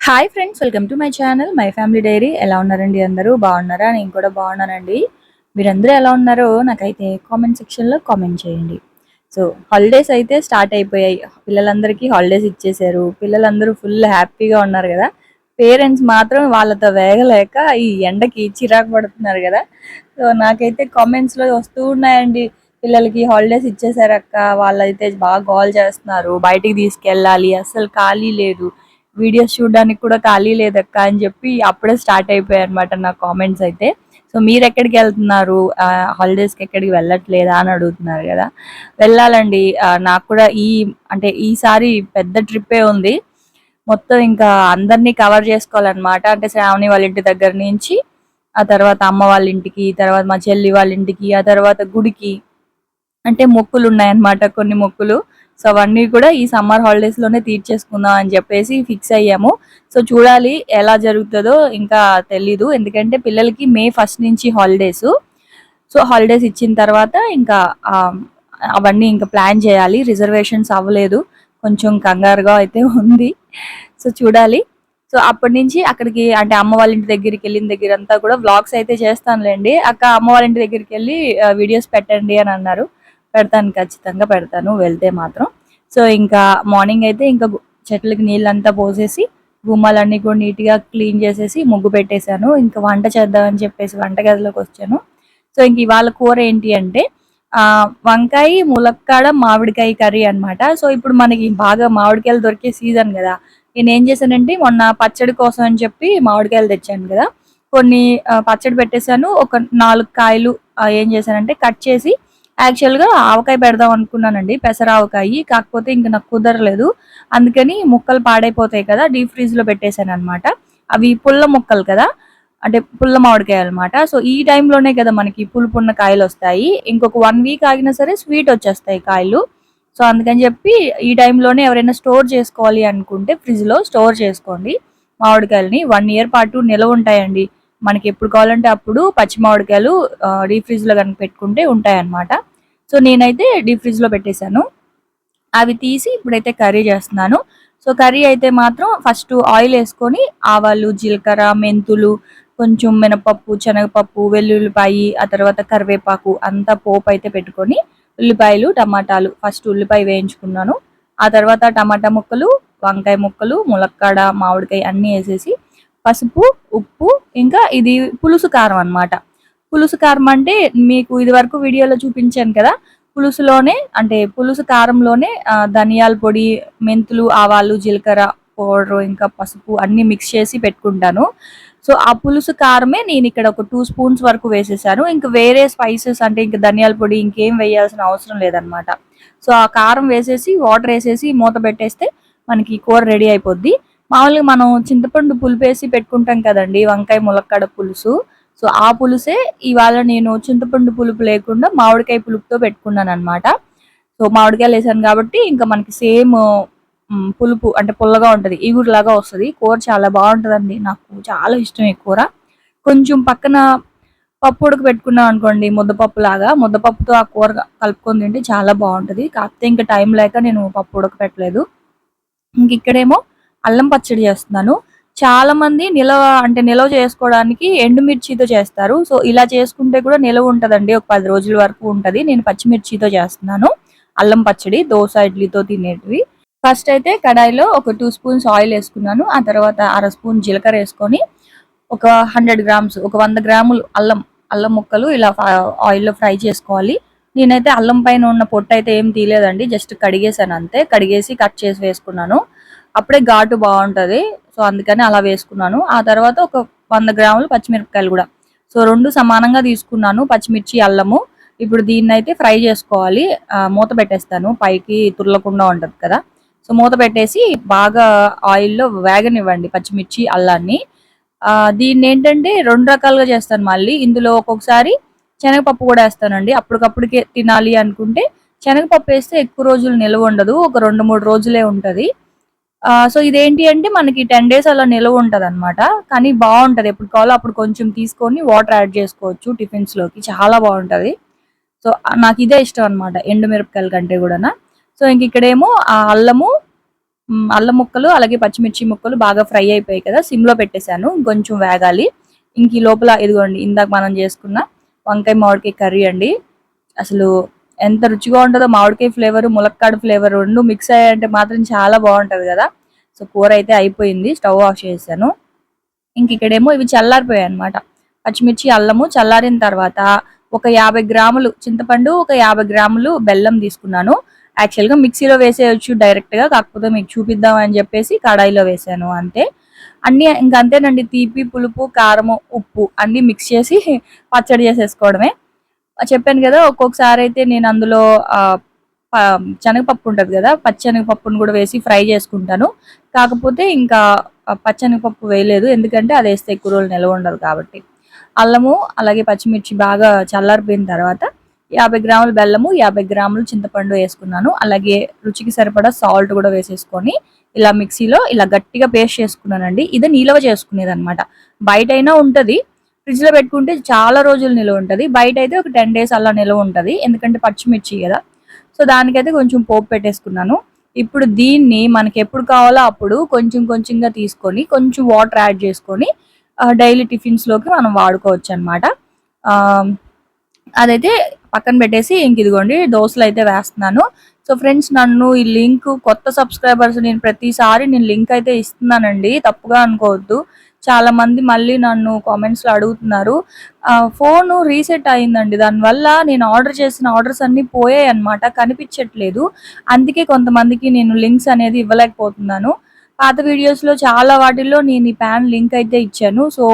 Hi friends welcome to my channel my family diary ఎలా ఉన్నారండి అందరూ? బాగున్నారా? నేను కూడా బాగున్నానండి. మీరందరూ ఎలా ఉన్నారో నాకైతే కామెంట్ సెక్షన్లో కామెంట్ చేయండి. సో హాలిడేస్ అయితే స్టార్ట్ అయిపోయాయి. పిల్లలందరికీ హాలిడేస్ ఇచ్చేసారు పిల్లలందరూ ఫుల్ హ్యాపీగా ఉన్నారు కదా. పేరెంట్స్ మాత్రం వాళ్ళతో వేగలేక ఈ ఎండకి చిరాకు పడుతున్నారు కదా. సో నాకైతే కామెంట్స్లో వస్తూ ఉన్నాయండి. పిల్లలకి హాలిడేస్ ఇచ్చేసారక్క వాళ్ళైతే బాగా గోల్ చేస్తున్నారు. బయటికి తీసుకెళ్ళాలి. అసలు ఖాళీ లేదు. వీడియోస్ చూడడానికి కూడా ఖాళీ లేదక్క అని చెప్పి అప్పుడే స్టార్ట్ అయిపోయాయి అనమాట నా కామెంట్స్ అయితే. సో మీరు ఎక్కడికి వెళ్తున్నారు? హాలిడేస్కి ఎక్కడికి వెళ్ళట్లేదా అని అడుగుతున్నారు కదా. వెళ్ళాలండి. నాకు కూడా ఈ అంటే ఈసారి పెద్ద ట్రిప్పే ఉంది. మొత్తం ఇంకా అందరినీ కవర్ చేసుకోవాలన్నమాట. అంటే శ్రావణి వాళ్ళ ఇంటి దగ్గర నుంచి ఆ తర్వాత అమ్మ వాళ్ళ ఇంటికి తర్వాత మా చెల్లి వాళ్ళ ఇంటికి ఆ తర్వాత గుడికి. అంటే మొక్కులు ఉన్నాయన్నమాట కొన్ని మొక్కులు. సో అవన్నీ కూడా ఈ సమ్మర్ హాలిడేస్లోనే తీర్చేసుకుందాం అని చెప్పేసి ఫిక్స్ అయ్యాము. సో చూడాలి ఎలా జరుగుతుందో ఇంకా తెలీదు. ఎందుకంటే పిల్లలకి మే ఫస్ట్ నుంచి హాలిడేస్. సో హాలిడేస్ ఇచ్చిన తర్వాత ఇంకా అవన్నీ ఇంకా ప్లాన్ చేయాలి. రిజర్వేషన్స్ అవ్వలేదు. కొంచెం కంగారుగా అయితే ఉంది. సో చూడాలి. సో అప్పటి నుంచి అక్కడికి అంటే అమ్మ వాళ్ళ ఇంటి దగ్గరికి వెళ్ళిన దగ్గర అంతా కూడా వ్లాగ్స్ అయితే చేస్తానులేండి. అక్క అమ్మ వాళ్ళ ఇంటి దగ్గరికి వెళ్ళి వీడియోస్ పెట్టండి అని అన్నారు. పెడతాను ఖచ్చితంగా పెడతాను వెళ్తే మాత్రం. సో ఇంకా మార్నింగ్ అయితే ఇంకా చెట్లకి నీళ్ళంతా పోసేసి గుమ్మాలన్నీ కూడా నీట్గా క్లీన్ చేసేసి ముగ్గు పెట్టేశాను. ఇంకా వంట చేద్దామని చెప్పేసి వంట గదిలోకి వచ్చాను. సో ఇంక ఇవాళ కూర ఏంటి అంటే వంకాయ ములక్కాడ మామిడికాయ కర్రీ అనమాట సో ఇప్పుడు మనకి బాగా మామిడికాయలు దొరికే సీజన్ కదా. నేను ఏం చేశానంటే మొన్న పచ్చడి కోసం అని చెప్పి మామిడికాయలు తెచ్చాను కదా. కొన్ని పచ్చడి పెట్టేశాను. ఒక నాలుగు కాయలు ఏం చేశానంటే కట్ చేసి యాక్చువల్గా ఆవకాయ పెడదాం అనుకున్నానండి పెసర ఆవకాయ కాకపోతే ఇంక నాకు కుదరలేదు. అందుకని ముక్కలు పాడైపోతాయి కదా డీప్ ఫ్రీజ్లో పెట్టేశాను అనమాట అవి పుల్ల ముక్కలు కదా అంటే పుల్ల మామిడికాయ అనమాట సో ఈ టైంలోనే కదా మనకి పులుపున్న కాయలు వస్తాయి. ఇంకొక వన్ వీక్ ఆగినా సరే స్వీట్ వచ్చేస్తాయి కాయలు. సో అందుకని చెప్పి ఈ టైంలోనే ఎవరైనా స్టోర్ చేసుకోవాలి అనుకుంటే ఫ్రిడ్జ్లో స్టోర్ చేసుకోండి. మామిడికాయలని వన్ ఇయర్ పాటు నిలవ ఉంటాయండి. మనకి ఎప్పుడు కావాలంటే అప్పుడు పచ్చి మామిడికాయలు డీప్ ఫ్రిడ్జ్లో కనుక పెట్టుకుంటే ఉంటాయి అన్నమాట సో నేనైతే డీప్ ఫ్రిడ్జ్లో పెట్టేశాను. అవి తీసి ఇప్పుడైతే కర్రీ చేస్తున్నాను. సో కర్రీ అయితే మాత్రం ఫస్ట్ ఆయిల్ వేసుకొని ఆవాలు జీలకర్ర మెంతులు కొంచెం మినపప్పు శనగపప్పు వెల్లుల్లిపాయి ఆ తర్వాత కరివేపాకు అంతా పోపు అయితే పెట్టుకొని ఉల్లిపాయలు టమాటాలు ఫస్ట్ ఉల్లిపాయ వేయించుకున్నాను. ఆ తర్వాత టమాటా ముక్కలు వంకాయ ముక్కలు ములక్కాడ మామిడికాయ అన్నీ వేసేసి పసుపు ఉప్పు ఇంకా ఇది పులుసు కారం అన్నమాట. పులుసు కారం అంటే మీకు ఇది వరకు వీడియోలో చూపించాను కదా పులుసులోనే అంటే పులుసు కారంలోనే ధనియాల పొడి మెంతులు ఆవాలు జీలకర్ర పౌడర్ ఇంకా పసుపు అన్ని మిక్స్ చేసి పెట్టుకుంటాను. సో ఆ పులుసు కారమే నేను ఇక్కడ ఒక టూ స్పూన్స్ వరకు వేసేసాను. ఇంకా వేరే స్పైసెస్ అంటే ఇంకా ధనియాల పొడి ఇంకేం వేయాల్సిన అవసరం లేదనమాట. సో ఆ కారం వేసేసి వాటర్ వేసేసి మూత పెట్టేస్తే మనకి కూర రెడీ అయిపోద్ది. మామూలుగా మనం చింతపండు పులుపేసి పెట్టుకుంటాం కదండి వంకాయ ములక్కాడ పులుసు. సో ఆ పులుసే ఇవాళ నేను చింతపండు పులుపు లేకుండా మామిడికాయ పులుపుతో పెట్టుకున్నాను అనమాట సో మామిడికాయలు వేసాను కాబట్టి ఇంకా మనకి సేమ్ పులుపు అంటే పుల్లగా ఉంటుంది ఈగురులాగా వస్తుంది. కూర చాలా బాగుంటుందండి నాకు చాలా ఇష్టం ఈ కూర. కొంచెం పక్కన పప్పు ఉడక పెట్టుకున్నాం అనుకోండి ముద్దపప్పు లాగా. ముద్దపప్పుతో ఆ కూర కలుపుకొని తింటే చాలా బాగుంటది. కాకపోతే ఇంకా టైం లేక నేను పప్పు ఉడక పెట్టలేదు. ఇంక ఇక్కడేమో అల్లం పచ్చడి చేస్తున్నాను. చాలా మంది నిలవ అంటే నిలవ చేసుకోవడానికి ఎండుమిర్చితో చేస్తారు. సో ఇలా చేసుకుంటే కూడా నిలవ ఉంటుందండి. ఒక పది రోజుల వరకు ఉంటుంది. నేను పచ్చిమిర్చితో చేస్తున్నాను. అల్లం పచ్చడి దోశ ఇడ్లీతో తినేటివి. ఫస్ట్ అయితే కడాయిలో ఒక టూ స్పూన్స్ ఆయిల్ వేసుకున్నాను. ఆ తర్వాత అర స్పూన్ జీలకర్ర వేసుకొని ఒక హండ్రెడ్ గ్రామ్స్ ఒక వంద గ్రాములు అల్లం అల్లం ముక్కలు ఇలా ఆయిల్లో ఫ్రై చేసుకోవాలి. నేనైతే అల్లం పైన ఉన్న పొట్టు అయితే ఏం తీయలేదండి. జస్ట్ కడిగేసాను అంతే. కడిగేసి కట్ చేసి వేసుకున్నాను. అప్పుడే ఘాటు బాగుంటుంది. సో అందుకని అలా వేసుకున్నాను. ఆ తర్వాత ఒక వంద గ్రాములు పచ్చిమిరపకాయలు కూడా. సో రెండు సమానంగా తీసుకున్నాను. పచ్చిమిర్చి అల్లము. ఇప్పుడు దీన్ని అయితే ఫ్రై చేసుకోవాలి. మూత పెట్టేస్తాను. పైకి తుర్లకుండా ఉంటుంది కదా. సో మూత పెట్టేసి బాగా ఆయిల్లో వేగనివ్వండి పచ్చిమిర్చి అల్లాన్ని. దీన్ని ఏంటంటే రెండు రకాలుగా చేస్తాను మళ్ళీ. ఇందులో ఒక్కొక్కసారి శనగపప్పు కూడా వేస్తానండి. అప్పటికప్పుడుకే తినాలి అనుకుంటే శనగపప్పు వేస్తే ఎక్కువ రోజులు నిల్వ ఉండదు. ఒక రెండు మూడు రోజులే ఉంటుంది. సో ఇదేంటి అంటే మనకి టెన్ డేస్ అలా నిల్వ ఉంటుంది అనమాట కానీ బాగుంటుంది. ఎప్పుడు కావాలో అప్పుడు కొంచెం తీసుకొని వాటర్ యాడ్ చేసుకోవచ్చు టిఫిన్స్లోకి. చాలా బాగుంటది. సో నాకు ఇదే ఇష్టం అనమాట ఎండుమిరపకాయల కంటే కూడా సో ఇంక ఇక్కడేమో ఆ అల్లము అల్లం ముక్కలు అలాగే పచ్చిమిర్చి ముక్కలు బాగా ఫ్రై అయిపోయాయి కదా. సిమ్లో పెట్టేశాను. ఇంకొంచెం వేగాలి. ఇంక ఈ లోపల ఇదిగోండి ఇందాక మనం చేసుకున్న వంకాయ మామిడికాయ కర్రీ అండి. అసలు ఎంత రుచిగా ఉంటుందో మామిడికాయ ఫ్లేవర్ ములక్కాడ ఫ్లేవర్ రెండు మిక్స్ అయ్యాయంటే మాత్రం చాలా బాగుంటుంది కదా. సో కూర అయితే అయిపోయింది. స్టవ్ ఆఫ్ చేశాను. ఇంక ఇక్కడేమో ఇవి చల్లారిపోయాయి అనమాట పచ్చిమిర్చి అల్లము చల్లారిన తర్వాత ఒక యాభై గ్రాములు చింతపండు ఒక యాభై గ్రాములు బెల్లం తీసుకున్నాను. యాక్చువల్గా మిక్సీలో వేసేయచ్చు డైరెక్ట్గా కాకపోతే మీకు చూపిద్దాం అని చెప్పేసి కడాయిలో వేసాను అంతే. అన్ని ఇంక అంతేనండి తీపి పులుపు కారము ఉప్పు అన్ని మిక్స్ చేసి పచ్చడి చేసేసుకోవడమే. చెప్పాను కదా ఒక్కొక్కసారి అయితే నేను అందులో ప- శనగపప్పు ఉంటుంది కదా పచ్చనగపప్పును కూడా వేసి ఫ్రై చేసుకుంటాను. కాకపోతే ఇంకా పచ్చనగపప్పు వేయలేదు. ఎందుకంటే అది వేస్తే ఎక్కువ రోజులు నిల్వ ఉండదు కాబట్టి. అల్లము అలాగే పచ్చిమిర్చి బాగా చల్లారిపోయిన తర్వాత యాభై గ్రాముల బెల్లము యాభై గ్రాములు చింతపండు వేసుకున్నాను. అలాగే రుచికి సరిపడా సాల్ట్ కూడా వేసేసుకొని ఇలా మిక్సీలో ఇలా గట్టిగా పేస్ట్ చేసుకున్నానండి. ఇది నిల్వ చేసుకునేది అనమాట బయట అయినా ఉంటుంది ఫ్రిడ్జ్లో పెట్టుకుంటే చాలా రోజులు నిల్వ ఉంటుంది. బయట అయితే ఒక టెన్ డేస్ అలా నిల్వ ఉంటుంది. ఎందుకంటే పచ్చిమిర్చి కదా. సో దానికైతే కొంచెం పోపు పెట్టేసుకున్నాను. ఇప్పుడు దీన్ని మనకి ఎప్పుడు కావాలో అప్పుడు కొంచెం కొంచెంగా తీసుకొని కొంచెం వాటర్ యాడ్ చేసుకొని డైలీ టిఫిన్స్లోకి మనం వాడుకోవచ్చు అనమాట అదైతే పక్కన పెట్టేసి ఇంక ఇదిగోండి దోశలు అయితే వేస్తున్నాను. సో ఫ్రెండ్స్ నన్ను ఈ లింక్ కొత్త సబ్స్క్రైబర్స్ నేను ప్రతిసారి నేను లింక్ అయితే ఇస్తున్నానండి. తప్పుగా అనుకోవద్దు. చాలా మంది మళ్ళీ నన్ను కామెంట్స్లో అడుగుతున్నారు. ఫోను రీసెట్ అయిందండి. దానివల్ల నేను ఆర్డర్ చేసిన ఆర్డర్స్ అన్ని పోయాయి అనమాట కనిపించట్లేదు. అందుకే కొంతమందికి నేను లింక్స్ అనేది ఇవ్వలేకపోతున్నాను. పాత వీడియోస్లో చాలా వాటిల్లో నేను ఈ ప్యాన్ లింక్ అయితే ఇచ్చాను. సో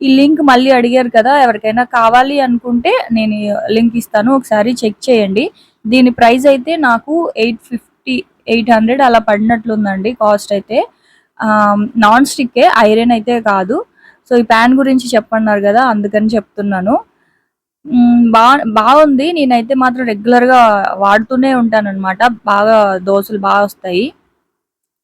ఈ లింక్ మళ్ళీ అడిగారు కదా ఎవరికైనా కావాలి అనుకుంటే నేను లింక్ ఇస్తాను. ఒకసారి చెక్ చేయండి. దీని ప్రైస్ అయితే నాకు ఎయిట్ ఫిఫ్టీ ఎయిట్ హండ్రెడ్ అలా పడినట్లుందండి కాస్ట్ అయితే. నాన్ స్టిక్కే ఐరన్ అయితే కాదు. సో ఈ ప్యాన్ గురించి చెప్పన్నారు కదా అందుకని చెప్తున్నాను. బా బాగుంది. నేనైతే మాత్రం రెగ్యులర్గా వాడుతూనే ఉంటాను అనమాట బాగా దోశలు బాగా వస్తాయి.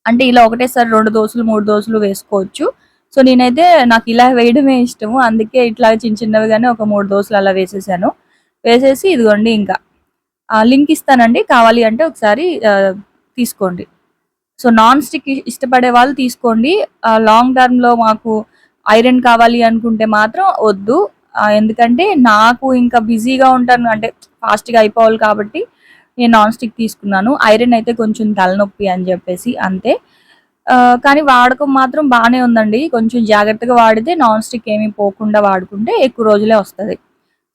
అంటే ఇలా ఒకటేసారి రెండు దోశలు మూడు దోశలు వేసుకోవచ్చు. సో నేనైతే నాకు ఇలా వేయడమే ఇష్టము. అందుకే ఇట్లా చిన్న చిన్నవిగానే ఒక మూడు దోశలు అలా వేసేసాను. వేసేసి ఇదిగోండి ఇంకా. లింక్ ఇస్తానండి. కావాలి అంటే ఒకసారి తీసుకోండి. సో నాన్ స్టిక్ ఇష్టపడే వాళ్ళు తీసుకోండి. లాంగ్ టర్మ్లో మాకు ఐరన్ కావాలి అనుకుంటే మాత్రం వద్దు. ఎందుకంటే నాకు ఇంకా బిజీగా ఉంటాను. అంటే ఫాస్ట్గా అయిపోవాలి కాబట్టి నేను నాన్ స్టిక్ తీసుకున్నాను. ఐరన్ అయితే కొంచెం తలనొప్పి అని చెప్పేసి అంతే. కానీ వాడకం మాత్రం బాగానే ఉందండి. కొంచెం జాగ్రత్తగా వాడితే నాన్ స్టిక్ ఏమీ పోకుండా వాడుకుంటే ఎక్కువ రోజులే వస్తుంది.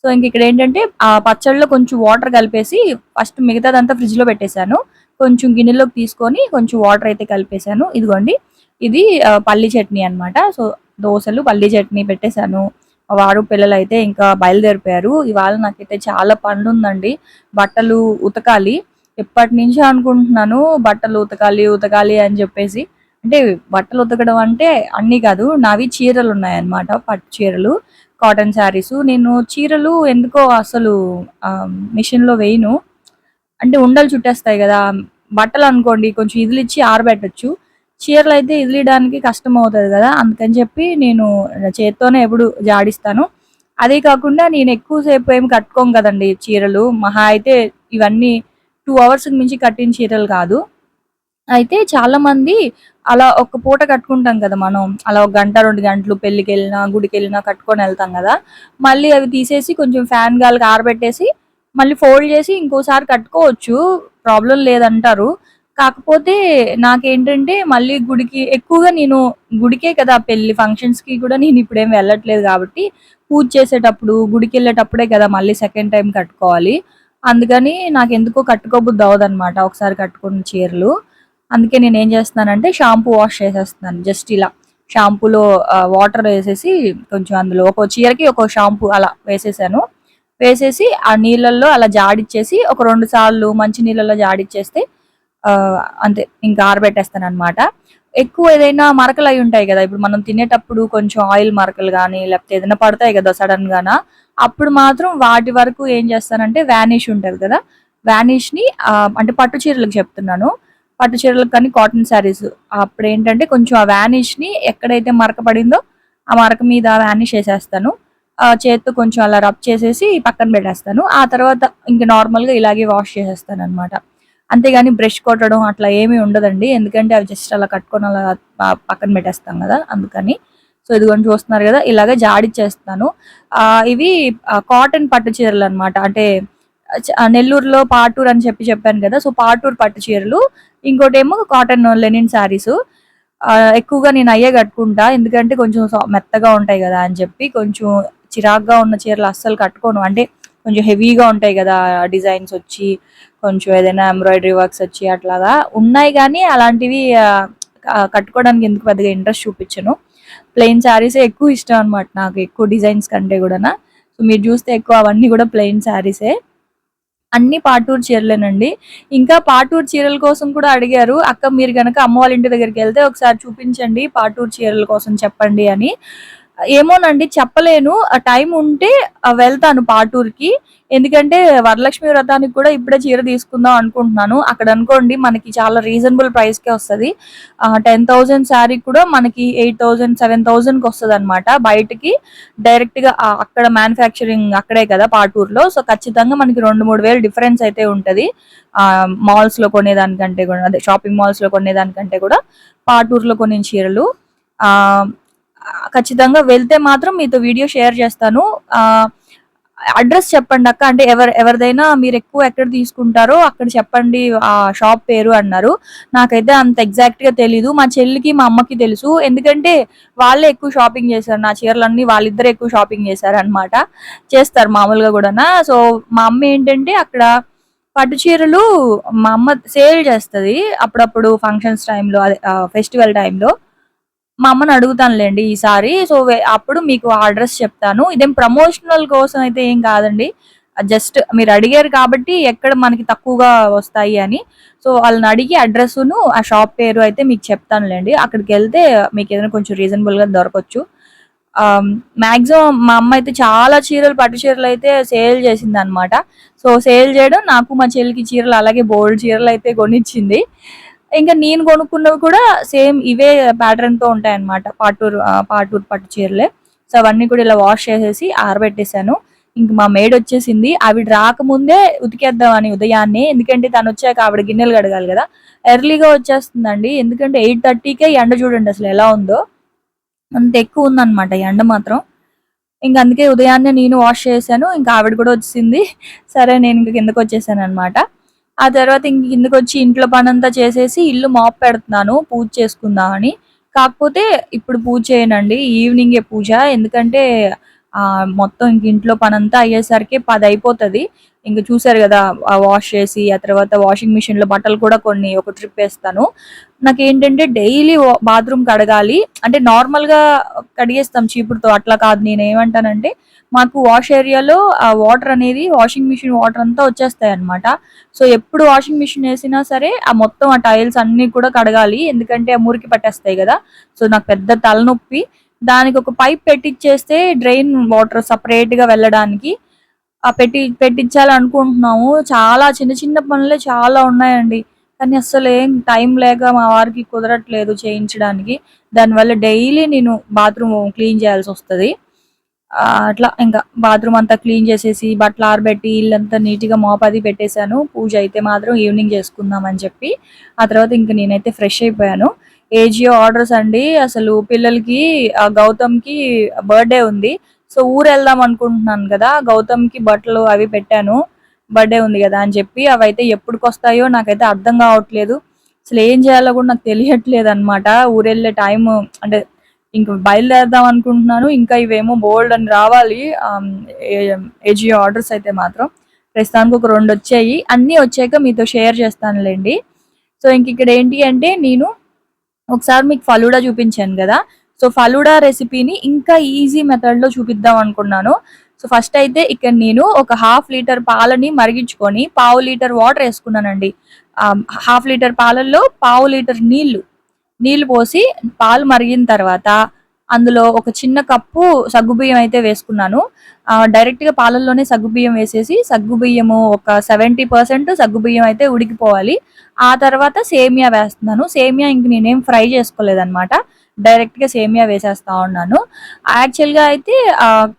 సో ఇంక ఇక్కడ ఏంటంటే ఆ పచ్చడిలో కొంచెం వాటర్ కలిపేసి ఫస్ట్ మిగతాదంతా ఫ్రిడ్జ్లో పెట్టేశాను. కొంచెం గిన్నెలోకి తీసుకొని కొంచెం వాటర్ అయితే కలిపేశాను. ఇదిగోండి. ఇది పల్లీ పల్లి చట్నీ అన్నమాట. సో దోశలు పల్లి చట్నీ పెట్టేశాను. వారు పిల్లలు అయితే ఇంకా బయలుదేరిపోయారు. ఇవాళ నాకైతే చాలా పనులు ఉందండి బట్టలు ఉతకాలి. ఎప్పటి నుంచో అనుకుంటున్నాను బట్టలు ఉతకాలి ఉతకాలి అని చెప్పేసి. అంటే బట్టలు ఉతకడం అంటే అన్ని కాదు నావి చీరలు ఉన్నాయన్నమాట పట్టు చీరలు కాటన్ శారీస్. నేను చీరలు ఎందుకో అసలు మిషన్లో వేయను. అంటే ఉండలు చుట్టేస్తాయి కదా బట్టలు అనుకోండి కొంచెం ఇదిలిచ్చి ఆరబెట్టచ్చు. చీరలు అయితే ఇదిలియడానికి కష్టం అవుతుంది కదా అందుకని చెప్పి నేను చేత్తోనే ఎప్పుడు జాడిస్తాను. అదే కాకుండా నేను ఎక్కువసేపు ఏమి కట్టుకోం కదండి చీరలు మహా అయితే ఇవన్నీ టూ అవర్స్కి మించి కట్టిన చీరలు కాదు. అయితే చాలామంది అలా ఒక పూట కట్టుకుంటాం కదా మనం అలా ఒక గంట రెండు గంటలు పెళ్ళికి వెళ్ళినా గుడికి వెళ్ళినా కట్టుకొని వెళ్తాం కదా. మళ్ళీ అవి తీసేసి కొంచెం ఫ్యాన్ గాలికి ఆరబెట్టేసి మళ్ళీ ఫోల్డ్ చేసి ఇంకోసారి కట్టుకోవచ్చు. ప్రాబ్లం లేదంటారు. కాకపోతే నాకేంటంటే మళ్ళీ గుడికి ఎక్కువగా నేను గుడికే కదా పెళ్ళి ఫంక్షన్స్కి కూడా నేను ఇప్పుడేం వెళ్ళట్లేదు కాబట్టి పూజ చేసేటప్పుడు గుడికి వెళ్ళేటప్పుడే కదా మళ్ళీ సెకండ్ టైం కట్టుకోవాలి. అందుకని నాకు ఎందుకో కట్టుకోబుద్ది అవ్వదనమాట ఒకసారి కట్టుకున్న చీరలు. అందుకే నేను ఏం చేస్తున్నానంటే షాంపూ వాష్ చేసేస్తున్నాను జస్ట్ ఇలా. షాంపూలో వాటర్ వేసేసి కొంచెం అందులో ఒక చీరకి ఒక షాంపూ అలా వేసేసాను. వేసేసి ఆ నీళ్ళల్లో అలా జాడిచ్చేసి ఒక రెండు సార్లు మంచి నీళ్ళల్లో జాడిచ్చేస్తే అంతే ఇంకా ఆరబెట్టేస్తాను అనమాట ఎక్కువ ఏదైనా మరకలు అయి ఉంటాయి కదా ఇప్పుడు మనం తినేటప్పుడు కొంచెం ఆయిల్ మరకలు కానీ లేకపోతే ఏదైనా పడతాయి కదా సడన్ గాన అప్పుడు మాత్రం వాటి వరకు ఏం చేస్తానంటే వ్యానిష్ ఉంటుంది కదా వ్యానిష్ని అంటే పట్టు చీరలకు చెప్తున్నాను. పట్టు చీరలకు కానీ కాటన్ శారీస్ అప్పుడు ఏంటంటే కొంచెం ఆ వ్యానిష్ని ఎక్కడైతే మరక పడిందో ఆ మరక మీద వ్యానిష్ వేసేస్తాను. చేత్తో కొంచెం అలా రబ్ చేసేసి పక్కన పెట్టేస్తాను. ఆ తర్వాత ఇంకా నార్మల్గా ఇలాగే వాష్ చేసేస్తాను అనమాట అంతేగాని బ్రష్ కొట్టడం అట్లా ఏమీ ఉండదండి. ఎందుకంటే అవి జస్ట్ అలా కట్టుకొని అలా పక్కన పెట్టేస్తాం కదా అందుకని. సో ఇదిగోని చూస్తున్నారు కదా ఇలాగ జాడిచ్చేస్తాను. ఇవి కాటన్ పట్టు చీరలు అనమాట అంటే నెల్లూరులో పాటూర్ అని చెప్పి చెప్పాను కదా సో పాటూర్ పట్టు చీరలు. ఇంకోటి ఏమో కాటన్ లెనిన్ శారీస్. ఎక్కువగా నేను అయ్యే కట్టుకుంటా. ఎందుకంటే కొంచెం మెత్తగా ఉంటాయి కదా అని చెప్పి కొంచెం చిరాగ్గా ఉన్న చీరలు అస్సలు కట్టుకోను. అంటే కొంచెం హెవీగా ఉంటాయి కదా డిజైన్స్ వచ్చి కొంచెం ఏదైనా ఎంబ్రాయిడరీ వర్క్స్ వచ్చి అట్లాగా ఉన్నాయి కానీ అలాంటివి కట్టుకోవడానికి ఎందుకు పెద్దగా ఇంట్రెస్ట్ చూపించను. ప్లెయిన్ శారీసే ఎక్కువ ఇష్టం అనమాట నాకు ఎక్కువ డిజైన్స్ కంటే కూడా సో మీరు చూస్తే ఎక్కువ అవన్నీ కూడా ప్లెయిన్ శారీసే అన్ని పాటూరు చీరలేనండి. ఇంకా పాటూరు చీరల కోసం కూడా అడిగారు అక్క మీరు కనుక అమ్మ వాళ్ళ ఇంటి దగ్గరికి వెళ్తే ఒకసారి చూపించండి పాటూరు చీరల కోసం చెప్పండి అని. ఏమోనండి చెప్పలేను. ఆ టైం ఉంటే వెళ్తాను పాటూరుకి. ఎందుకంటే వరలక్ష్మి వ్రతానికి కూడా ఇప్పుడే చీర తీసుకుందాం అనుకుంటున్నాను. అక్కడ అనుకోండి మనకి చాలా రీజనబుల్ ప్రైస్కే వస్తుంది. టెన్ థౌజండ్ శారీ కూడా మనకి ఎయిట్ థౌజండ్ సెవెన్ థౌజండ్కి వస్తుంది అనమాట బయటకి. డైరెక్ట్గా అక్కడ మ్యానుఫ్యాక్చరింగ్ అక్కడే కదా పాటూరులో. సో ఖచ్చితంగా మనకి రెండు మూడు వేలు డిఫరెన్స్ అయితే ఉంటుంది. మాల్స్లో కొనేదానికంటే కూడా అదే షాపింగ్ మాల్స్లో కొనేదానికంటే కూడా పాటూరులో కొన్ని చీరలు. ఖచ్చితంగా వెళ్తే మాత్రం మీతో వీడియో షేర్ చేస్తాను. అడ్రస్ చెప్పండి అక్క. అంటే ఎవరు ఎవరిదైనా మీరు ఎక్కువ ఎక్కడ తీసుకుంటారో అక్కడ చెప్పండి ఆ షాప్ పేరు అన్నారు. నాకైతే అంత ఎగ్జాక్ట్గా తెలీదు. మా చెల్లికి మా అమ్మకి తెలుసు. ఎందుకంటే వాళ్ళే ఎక్కువ షాపింగ్ చేశారు. నా చీరలన్నీ వాళ్ళిద్దరు ఎక్కువ షాపింగ్ చేశారు అనమాట చేస్తారు మామూలుగా కూడా సో మా అమ్మ ఏంటంటే అక్కడ పట్టు చీరలు మా అమ్మ సేల్ చేస్తుంది అప్పుడప్పుడు ఫంక్షన్స్ టైంలో అదే ఫెస్టివల్ టైంలో. మా అమ్మని అడుగుతానులేండి ఈసారి. సో అప్పుడు మీకు ఆ అడ్రస్ చెప్తాను. ఇదేం ప్రమోషనల్ కోసం అయితే ఏం కాదండి. జస్ట్ మీరు అడిగారు కాబట్టి ఎక్కడ మనకి తక్కువగా వస్తాయి అని. సో వాళ్ళని అడిగి అడ్రస్ను ఆ షాప్ పేరు అయితే మీకు చెప్తానులేండి. అక్కడికి వెళ్తే మీకు ఏదైనా కొంచెం రీజనబుల్గా దొరకవచ్చు మాక్సిమం మా అమ్మ అయితే చాలా చీరలు పట్టు చీరలు అయితే సేల్ చేసింది అనమాట సో సేల్ చేయడం నాకు మా చెల్లికి చీరలు అలాగే బోల్డ్ చీరలు అయితే కొనిచ్చింది. ఇంకా నేను కొనుక్కున్నవి కూడా సేమ్ ఇవే ప్యాటర్న్తో ఉంటాయి అనమాట పాటూరు పాటూరు పట్టు చీరలే. సో అవన్నీ కూడా ఇలా వాష్ చేసేసి ఆరబెట్టేశాను. ఇంక మా మేడ్ వచ్చేసింది ఆవిడ రాకముందే ఉతికేద్దామని ఉదయాన్నే. ఎందుకంటే తను వచ్చాక ఆవిడ గిన్నెలు కడగాలి కదా. ఎర్లీగా వచ్చేస్తుందండి. ఎందుకంటే ఎయిట్ థర్టీకే ఎండ చూడండి అసలు ఎలా ఉందో. అంత ఎక్కువ ఉందన్నమాట ఎండ మాత్రం. ఇంక అందుకే ఉదయాన్నే నేను వాష్ చేశాను. ఇంకా ఆవిడ కూడా వచ్చింది సరే నేను ఇంక కిందకు వచ్చేసాను అనమాట ఆ తర్వాత ఇంక కిందకి వచ్చి ఇంట్లో పనంతా చేసేసి ఇల్లు మాప్ పెడుతున్నాను పూజ చేసుకుందామని. కాకపోతే ఇప్పుడు పూజ చేయనండి. ఈవినింగే పూజ. ఎందుకంటే మొత్తం ఇంక ఇంట్లో పనంతా అయ్యేసరికి పది అయిపోతుంది ఇంక చూసారు కదా వాష్ చేసి ఆ తర్వాత వాషింగ్ మిషన్లో బట్టలు కూడా కొన్ని ఒక ట్రిప్ వేస్తాను. నాకేంటంటే డైలీ బాత్రూమ్ కడగాలి. అంటే నార్మల్గా కడిగేస్తాం చీపురుతో అట్లా కాదు. నేను ఏమంటానంటే మాకు వాష్ ఏరియాలో ఆ వాటర్ అనేది వాషింగ్ మిషన్ వాటర్ అంతా వచ్చేస్తాయి అనమాట సో ఎప్పుడు వాషింగ్ మిషన్ వేసినా సరే ఆ మొత్తం ఆ టైల్స్ అన్ని కూడా కడగాలి. ఎందుకంటే ఆ మురికి పట్టేస్తాయి కదా. సో నాకు పెద్ద తలనొప్పి. దానికి ఒక పైప్ పెట్టిచ్చేస్తే డ్రైన్ వాటర్ సపరేట్గా వెళ్ళడానికి. ఆ పెట్టి పెట్టించాలనుకుంటున్నాము. చాలా చిన్న చిన్న పనులే చాలా ఉన్నాయండి. కానీ అస్సలు ఏం టైం లేక మా వారికి కుదరట్లేదు చేయించడానికి. దానివల్ల డైలీ నేను బాత్రూమ్ క్లీన్ చేయాల్సి వస్తుంది. అట్లా ఇంకా బాత్రూమ్ అంతా క్లీన్ చేసేసి బట్టలు ఆరబెట్టి ఇల్లంతా నీట్గా మోపది పెట్టేశాను. పూజ అయితే మాత్రం ఈవినింగ్ చేసుకుందాం అని చెప్పి. ఆ తర్వాత ఇంక నేనైతే ఫ్రెష్ అయిపోయాను. ఏజియో ఆర్డర్స్ అండి. అసలు పిల్లలకి ఆ గౌతమ్కి బర్త్డే ఉంది. సో ఊరు వెళ్దాం అనుకుంటున్నాను కదా. గౌతమ్కి బట్టలు అవి పెట్టాను. బర్త్డే ఉంది కదా అని చెప్పి అవి అయితే ఎప్పటికి వస్తాయో నాకైతే అర్థం కావట్లేదు. అసలు ఏం చేయాలో కూడా నాకు తెలియట్లేదు అనమాట ఊరు వెళ్ళే టైం అంటే ఇంక బయలుదేరదాం అనుకుంటున్నాను. ఇంకా ఇవేమో బోల్డ్ అని రావాలి. ఏజియో ఆర్డర్స్ అయితే మాత్రం. ప్రస్తుతానికి ఒక రెండు వచ్చాయి. అన్నీ వచ్చాక మీతో షేర్ చేస్తానులేండి. సో ఇంక ఇక్కడ ఏంటి అంటే నేను ఒకసారి మీకు ఫలూడా చూపించాను కదా. సో ఫలూడా రెసిపీని ఇంకా ఈజీ మెథడ్లో చూపిద్దాం అనుకున్నాను. సో ఫస్ట్ అయితే ఇక్కడ నేను ఒక హాఫ్ లీటర్ పాలని మరిగించుకొని పావు లీటర్ వాటర్ వేసుకున్నానండి. హాఫ్ లీటర్ పాలల్లో పావు లీటర్ నీళ్ళు నీళ్ళు పోసి పాలు మరిగిన తర్వాత అందులో ఒక చిన్న కప్పు సగ్గుబియ్యం అయితే వేసుకున్నాను. డైరెక్ట్గా డైరెక్ట్గా పాలల్లోనే సగ్గుబియ్యం వేసేసి సగ్గుబియ్యము ఒక సెవెంటీ పర్సెంట్ సగ్గుబియ్యం అయితే ఉడికిపోవాలి. ఆ తర్వాత సేమియా వేస్తున్నాను. సేమియా ఇంక నేనేం ఫ్రై చేసుకోలేదన్నమాట. డైరెక్ట్గా సేమియా వేసేస్తా ఉన్నాను. యాక్చువల్గా అయితే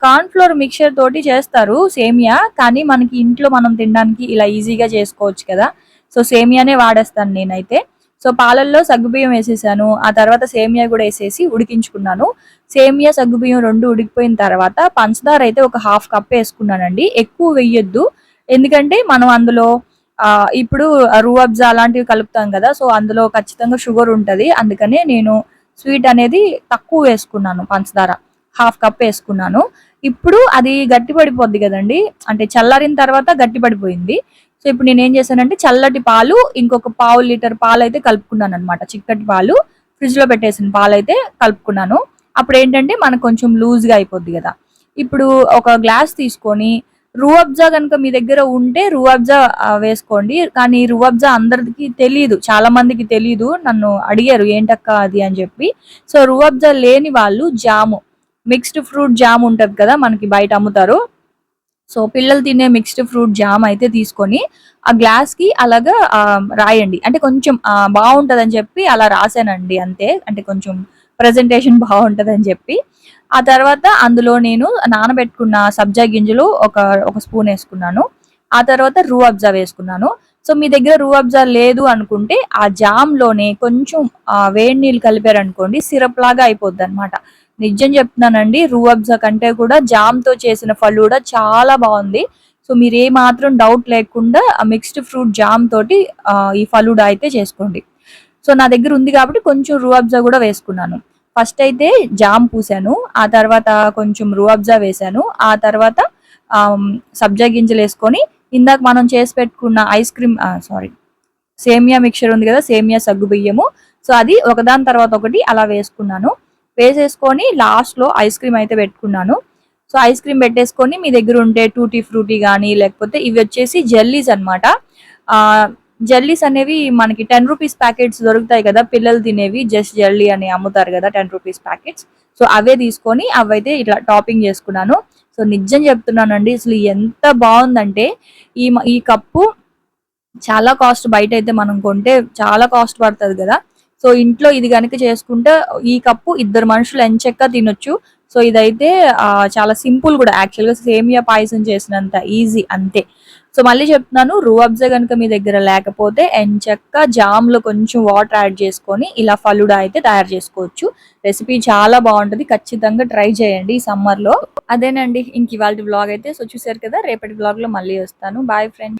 కార్న్ఫ్లోర్ మిక్చర్ తోటి చేస్తారు సేమియా కానీ మనకి ఇంట్లో మనం తినడానికి ఇలా ఈజీగా చేసుకోవచ్చు కదా. సో సేమియానే వాడేస్తాను నేనైతే. సో పాలల్లో సగ్గుబియ్యం వేసేసాను. ఆ తర్వాత సేమియా కూడా వేసేసి ఉడికించుకున్నాను. సేమియా సగ్గుబియ్యం రెండు ఉడికిపోయిన తర్వాత పంచదార అయితే ఒక హాఫ్ కప్ వేసుకున్నానండి. ఎక్కువ వెయ్యొద్దు ఎందుకంటే మనం అందులో ఇప్పుడు రూఅబ్జా అలాంటివి కలుపుతాం కదా సో అందులో ఖచ్చితంగా షుగర్ ఉంటుంది. అందుకనే నేను స్వీట్ అనేది తక్కువ వేసుకున్నాను పంచదార హాఫ్ కప్ వేసుకున్నాను. ఇప్పుడు అది గట్టి పడిపోద్ది కదండి. అంటే చల్లారిన తర్వాత గట్టి పడిపోయింది సో ఇప్పుడు నేను ఏం చేశానంటే చల్లటి పాలు ఇంకొక పావు లీటర్ పాలు అయితే కలుపుకున్నాను అనమాట చిక్కటి పాలు ఫ్రిడ్జ్లో పెట్టేసిన పాలు అయితే కలుపుకున్నాను. అప్పుడు ఏంటంటే మనకు కొంచెం లూజ్గా అయిపోద్ది కదా. ఇప్పుడు ఒక గ్లాస్ తీసుకొని రూఅబ్జా కనుక మీ దగ్గర ఉంటే రూఅబ్జా వేసుకోండి. కానీ రూఅబ్జా అందరికి తెలియదు చాలా మందికి తెలియదు నన్ను అడిగారు ఏంటక్క అది? అని చెప్పి. సో రూఅబ్జా లేని వాళ్ళు జాము మిక్స్డ్ ఫ్రూట్ జామ్ ఉంటుంది కదా మనకి బయట అమ్ముతారు. సో పిల్లలు తినే మిక్స్డ్ ఫ్రూట్ జామ్ అయితే తీసుకొని ఆ గ్లాస్కి అలాగా రాయండి. అంటే కొంచెం బాగుంటుందని అని చెప్పి అలా రాసానండి అంతే. అంటే కొంచెం ప్రజెంటేషన్ బాగుంటుందని అని చెప్పి. ఆ తర్వాత అందులో నేను నానబెట్టుకున్న సబ్జా గింజలు ఒక ఒక స్పూన్ వేసుకున్నాను. ఆ తర్వాత రూ అబ్జా వేసుకున్నాను. సో మీ దగ్గర రూ అబ్జా లేదు అనుకుంటే ఆ జామ్లోనే కొంచెం వేడి నీళ్ళు కలిపారనుకోండి సిరప్ లాగా అయిపోద్ది అనమాట నిజం చెప్తున్నానండి. రూఅబ్జా కంటే కూడా జామ్తో చేసిన ఫలూడా చాలా బాగుంది. సో మీరు ఏ మాత్రం డౌట్ లేకుండా ఆ మిక్స్డ్ ఫ్రూట్ జామ్ తోటి ఈ ఫలూడా అయితే చేసుకోండి. సో నా దగ్గర ఉంది కాబట్టి కొంచెం రూఅబ్జా కూడా వేసుకున్నాను. ఫస్ట్ అయితే జామ్ పూసాను. ఆ తర్వాత కొంచెం రూఅబ్జా వేసాను. ఆ తర్వాత సబ్జా గింజలు వేసుకొని ఇందాక మనం చేసి పెట్టుకున్న ఐస్ క్రీమ్ సారీ సేమియా మిక్చర్ ఉంది కదా సేమియా సగ్గు బియ్యము. సో అది ఒకదాని తర్వాత ఒకటి అలా వేసుకున్నాను. వేసేసుకొని లాస్ట్లో ఐస్ క్రీమ్ అయితే పెట్టుకున్నాను. సో ఐస్ క్రీమ్ పెట్టేసుకొని మీ దగ్గర ఉంటే టూటీ ఫ్రూటీ కానీ లేకపోతే ఇవి వచ్చేసి జెల్లీస్ అన్నమాట. జెల్లీస్ అనేవి మనకి టెన్ రూపీస్ ప్యాకెట్స్ దొరుకుతాయి కదా పిల్లలు తినేవి జస్ట్ జెల్లీ అని అమ్ముతారు కదా టెన్ రూపీస్ ప్యాకెట్స్ సో అవే తీసుకొని అవైతే ఇట్లా టాపింగ్ చేసుకున్నాను. సో నిజం చెప్తున్నానండి అసలు ఎంత బాగుందంటే ఈ ఈ కప్పు చాలా కాస్ట్ బయట అయితే మనం కొంటే చాలా కాస్ట్ పడుతుంది కదా. సో ఇంట్లో ఇది కనుక చేసుకుంటే ఈ కప్పు ఇద్దరు మనుషులు ఎంచక్క తినొచ్చు. సో ఇదైతే చాలా సింపుల్ కూడా. యాక్చువల్గా సేమియా పాయసం చేసినంత ఈజీ అంతే. సో మళ్ళీ చెప్తున్నాను రూఅబ్జా కనుక మీ దగ్గర లేకపోతే ఎంచక్క జామ్లో కొంచెం వాటర్ యాడ్ చేసుకొని ఇలా ఫలుడా అయితే తయారు చేసుకోవచ్చు. రెసిపీ చాలా బాగుంటుంది. ఖచ్చితంగా ట్రై చేయండి ఈ సమ్మర్లో. అదేనండి ఇంక ఇవాళ బ్లాగ్ అయితే. సో చూసారు కదా రేపటి బ్లాగ్లో మళ్ళీ వస్తాను. Boy friend